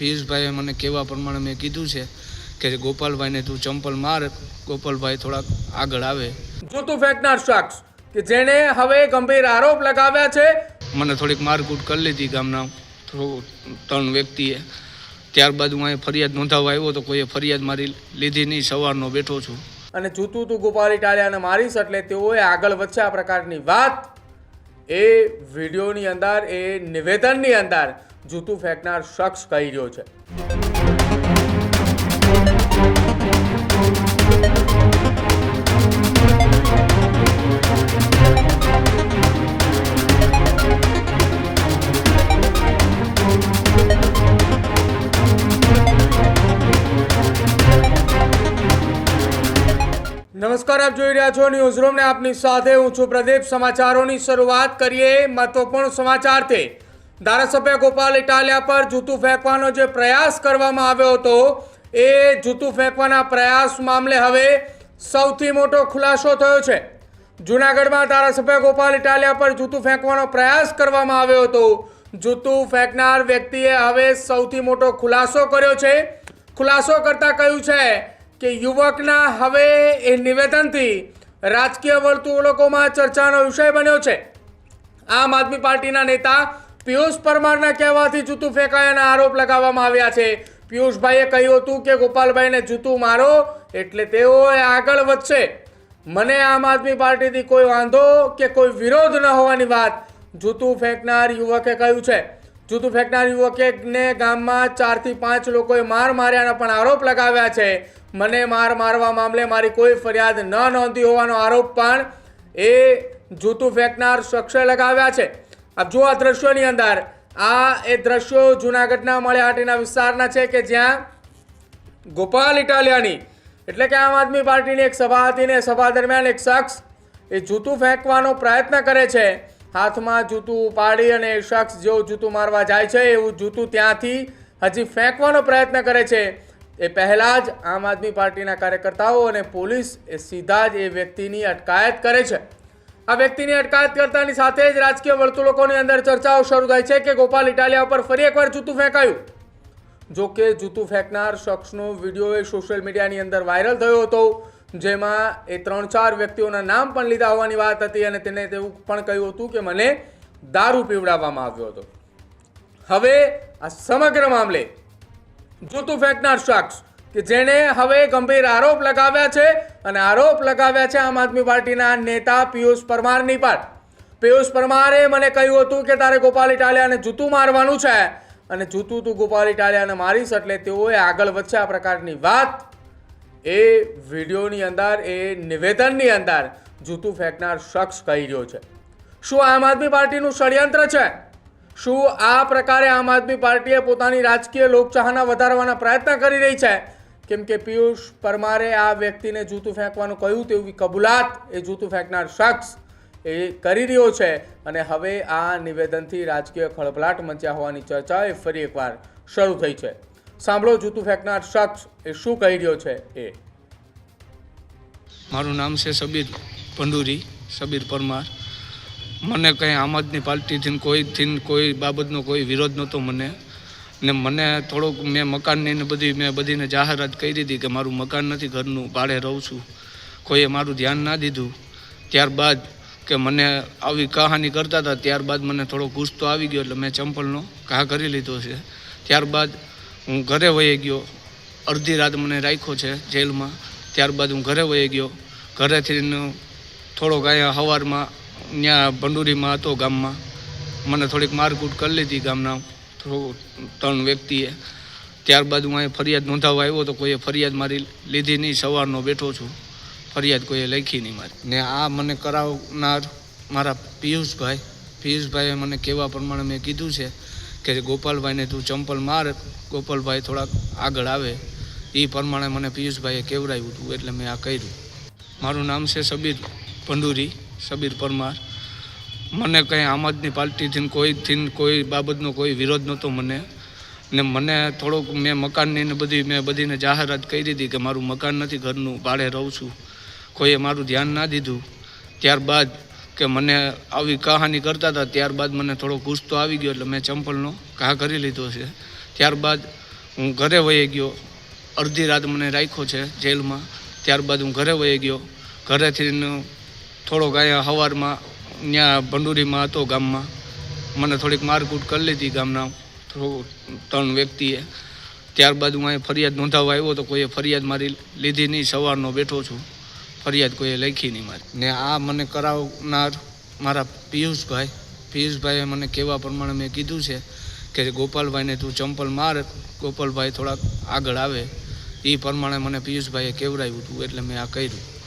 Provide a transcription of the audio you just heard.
પિયુષભાઈએ મને કહેવા પ્રમાણે મેં કીધું છે કે ગોપાલભાઈને તું ચંપલ માર ગોપાલભાઈ થોડાક આગળ આવે. જૂતું ફેંકનાર શખ્સ કે જેણે હવે ગંભીર આરોપ લગાવ્યા છે? મને થોડીક મારકૂટ કરી લીધી ગામના ત્રણ વ્યક્તિએ. ત્યારબાદ હું અહીં ફરિયાદ નોંધાવવા આવ્યો તો કોઈએ ફરિયાદ મારી લીધી નહીં સવારનો બેઠો છું. અને જૂતું તું ગોપાલ ઇટાલિયાને મારીશ એટલે તેઓએ આગળ વધશે આ પ્રકારની વાત. એ વિડીયોની અંદર એ નિવેદનની અંદર જૂતું ફેંકનાર શખ્સ કહી રહ્યો છે. નમસ્કાર, આપ જોઈ રહ્યા છો ન્યૂઝ રૂમ ને આપની સાથે હું છું પ્રદીપ. સમાચારોની શરૂઆત કરીએ. મહત્વપૂર્ણ સમાચારથી ધારાસભ્ય ગોપાલ ઇટાલિયા પર જૂતું ફેંકવાનો જે પ્રયાસ કરવામાં આવ્યો હતો, એ જૂતું ફેંકવાના પ્રયાસ મામલે હવે સૌથી મોટો ખુલાસો થયો છે. જૂનાગઢમાં ધારાસભ્ય ગોપાલ ઇટાલિયા પર જૂતું ફેંકવાનો પ્રયાસ કરવામાં આવ્યો હતો. જૂતું ફેંકનાર વ્યક્તિએ હવે સૌથી મોટો ખુલાસો કર્યો છે. ખુલાસો કરતાં કહ્યું છે કે યુવકના હવે એ નિવેદનથી રાજકીય વર્તુળોમાં ચર્ચાનો વિષય બન્યો છે. આમ આદમી પાર્ટીના નેતા પિયુષ પરમારના કહેવાથી જૂતું ફેંકાયાના આરોપ લગાવવામાં આવ્યા છે. પિયુષભાઈએ કહ્યું હતું કે ગોપાલભાઈને જૂતું મારો એટલે તેઓ આગળ વધશે. મને આમ આદમી પાર્ટીથી કોઈ વાંધો કે કોઈ વિરોધ ન હોવાની વાત જૂતું ફેંકનાર યુવકે કહ્યું છે. જૂતું ફેંકનાર યુવકે ગામમાં ચારથી પાંચ લોકોએ માર માર્યાના પણ આરોપ લગાવ્યા છે. મને માર મારવા મામલે મારી કોઈ ફરિયાદ ન નોંધી હોવાનો આરોપ પણ એ જૂતું ફેંકનાર શખ્સે લગાવ્યા છે. આપ જો આ દ્રશ્યોની અંદર. આ એ દ્રશ્યો જૂનાગઢના મળ્યાહાટીના વિસ્તારના છે કે જ્યાં ગોપાલ ઇટાલિયાની, એટલે કે આમ આદમી પાર્ટીની એક સભા હતી ને સભા દરમિયાન એક શખ્સ એ જૂતું ફેંકવાનો પ્રયત્ન કરે છે. હાથમાં જૂતું ઉપાડી અને એ શખ્સ જેવું જૂતું મારવા જાય છે, એવું જૂતું ત્યાંથી હજી ફેંકવાનો પ્રયત્ન કરે છે. એ પહેલાં જ આમ આદમી પાર્ટીના કાર્યકર્તાઓ અને પોલીસ એ સીધા જ એ વ્યક્તિની અટકાયત કરે છે. આ વ્યક્તિની અટકાયત કરતાની સાથે જ રાજકીય વર્તુળોની અંદર ચર્ચાઓ શરૂ થાય છે કે ગોપાલ ઇટાલિયા ઉપર ફરી એકવાર જૂતું ફેંકાયું. જો કે જૂતું ફેંકનાર શખ્સનો વીડિયો એ સોશિયલ મીડિયાની અંદર વાયરલ થયો હતો, જેમાં એ ત્રણ ચાર વ્યક્તિઓના નામ પણ લીધા હોવાની વાત હતી અને તેને તેવું પણ કહ્યું હતું કે મને દારૂ પીવડાવવામાં આવ્યો હતો. હવે આ સમગ્ર મામલે જૂતું ફેંકનાર શખ્સ કે જેણે હવે ગંભીર આરોપ લગાવ્યા છે અને આરોપ લગાવ્યા છે આમ આદમી પાર્ટીના નેતા પિયુષ પરમારની પર. પિયુષ પરમારે મને કહ્યું હતું કે તારે ગોપાલ ઇટાલિયાને જૂતું મારવાનું છે. અને જૂતું તું ગોપાલ ઇટાલિયાને મારીશ એટલે તેઓએ આગળ વધશે આ પ્રકારની વાત. એ વિડીયોની અંદર, એ નિવેદનની અંદર જૂતું ફેંકનાર શખ્સ કહી રહ્યો છે. શું આમ આદમી પાર્ટીનું ષડયંત્ર છે? શું આ પ્રકારે આમ આદમી પાર્ટીએ પોતાની રાજકીય લોકચાહના વધારવાના પ્રયત્ન કરી રહી છે? કેમ કે પિયુષ પરમારે આ વ્યક્તિને જૂતું ફેંકવાનું કહ્યું તેવી કબૂલાત એ જૂતું ફેંકનાર શખ્સ એ કરી રહ્યો છે. અને હવે આ નિવેદનથી રાજકીય ખળભળાટ મચ્યા હોવાની ચર્ચા એ ફરી એકવાર શરૂ થઈ છે. સાંભળો, જૂતું ફેંકનાર શખ્સ એ શું કહી રહ્યો છે એ. મારું નામ છે સબીર ભંડુરી, સબીર પરમાર. મને કંઈ આમ આદમી પાર્ટીથી કોઈથી કોઈ બાબતનો કોઈ વિરોધ નહોતો મને. ને મને થોડુંક મેં મકાનની બધી મેં બધીને જાહેરાત કરી દીધી કે મારું મકાન નથી, ઘરનું ભાડે રહું છું. કોઈએ મારું ધ્યાન ના દીધું. ત્યારબાદ કે મને આવી કહાની કરતા હતા, ત્યારબાદ મને થોડો ગુસ્સો આવી ગયો એટલે મેં ચંપલનો ઘા કરી લીધો છે. ત્યારબાદ હું ઘરે વહી ગયો. અડધી રાત મને રાખ્યો છે જેલમાં. ત્યારબાદ હું ઘરે વહી ગયો. ઘરેથી થોડોક અહીંયા સવારમાં ત્યાં ભંડુરીમાં હતો ગામમાં. મને થોડીક મારકૂટ કરી લીધી ગામના ત્રણ વ્યક્તિએ ત્યારબાદ હું અહીં ફરિયાદ નોંધાવવા આવ્યો તો કોઈએ ફરિયાદ મારી લીધી નહીં, સવારનો બેઠો છું. ફરિયાદ કોઈએ લખી નહીં મારી. ને આ મને કરાવનાર મારા પિયુષભાઈ, પિયુષભાઈએ મને કહેવા પ્રમાણે મેં કીધું છે કે ગોપાલભાઈને તું ચંપલ માર, ગોપાલભાઈ થોડાક આગળ આવે. એ પ્રમાણે મને પિયુષભાઈએ કેવડાવ્યું હતું એટલે મેં આ કર્યું. મારું નામ છે સબીર ભંડુરી, સબીર પરમાર. મને કંઈ આમ આદમી પાર્ટીથી કોઈથી કોઈ બાબતનો કોઈ વિરોધ નહોતો મને. ને મને થોડોક મેં મકાનની ને બધી, મેં બધીને જાહેરાત કરી દીધી કે મારું મકાન નથી, ઘરનું ભાડે રહું છું. કોઈએ મારું ધ્યાન ના દીધું. ત્યારબાદ કે મને આવી કહાની કરતા હતા, ત્યારબાદ મને થોડો ગુસ્સો આવી ગયો એટલે મેં ચંપલનો ઘા કરી લીધો છે. ત્યારબાદ હું ઘરે વહી ગયો. અડધી રાત મને રાખ્યો છે જેલમાં. ત્યારબાદ હું ઘરે વહી ગયો. ઘરેથી થોડોક અહીંયા સવારમાં ત્યાં ભંડુરીમાં હતો ગામમાં. મને થોડીક મારકૂટ કરી લીધી ગામના ત્રણ વ્યક્તિએ. ત્યારબાદ હું અહીં ફરિયાદ નોંધાવવા આવ્યો તો કોઈએ ફરિયાદ મારી લીધી નહીં, સવારનો બેઠો છું. ફરિયાદ કોઈએ લખી નહીં મારી. ને આ મને કરાવનાર મારા પિયુષભાઈ, પિયુષભાઈએ મને કહેવા પ્રમાણે મેં કીધું છે કે ગોપાલભાઈને તું ચંપલ માર, ગોપાલભાઈ થોડાક આગળ આવે. એ પ્રમાણે મને પિયુષભાઈએ કેવડાવ્યું હતું એટલે મેં આ કર્યું.